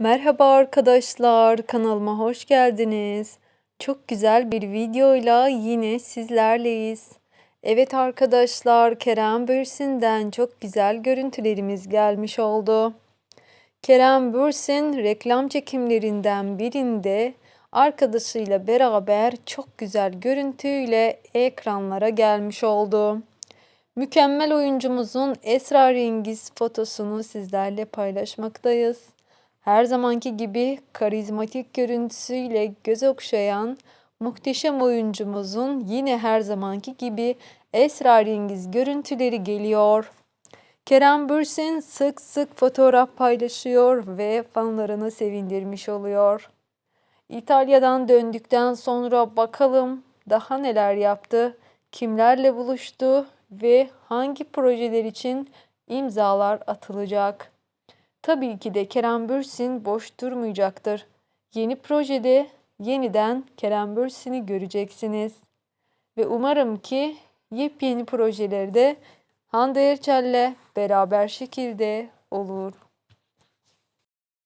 Merhaba arkadaşlar, kanalıma hoş geldiniz. Çok güzel bir videoyla yine sizlerleyiz. Evet arkadaşlar, Kerem Bürsin'den çok güzel görüntülerimiz gelmiş oldu. Kerem Bürsin reklam çekimlerinden birinde arkadaşıyla beraber çok güzel görüntüyle ekranlara gelmiş oldu. Mükemmel oyuncumuzun esrarengiz fotosunu sizlerle paylaşmaktayız. Her zamanki gibi karizmatik görüntüsüyle göz okşayan muhteşem oyuncumuzun yine her zamanki gibi esrarengiz görüntüleri geliyor. Kerem Bürsin sık sık fotoğraf paylaşıyor ve fanlarını sevindirmiş oluyor. İtalya'dan döndükten sonra bakalım daha neler yaptı, kimlerle buluştu ve hangi projeler için imzalar atılacak. Tabii ki de Kerem Bürsin boş durmayacaktır. Yeni projede yeniden Kerem Bürsin'i göreceksiniz. Ve umarım ki yepyeni projeleri de Hande Erçel'le beraber şekilde olur.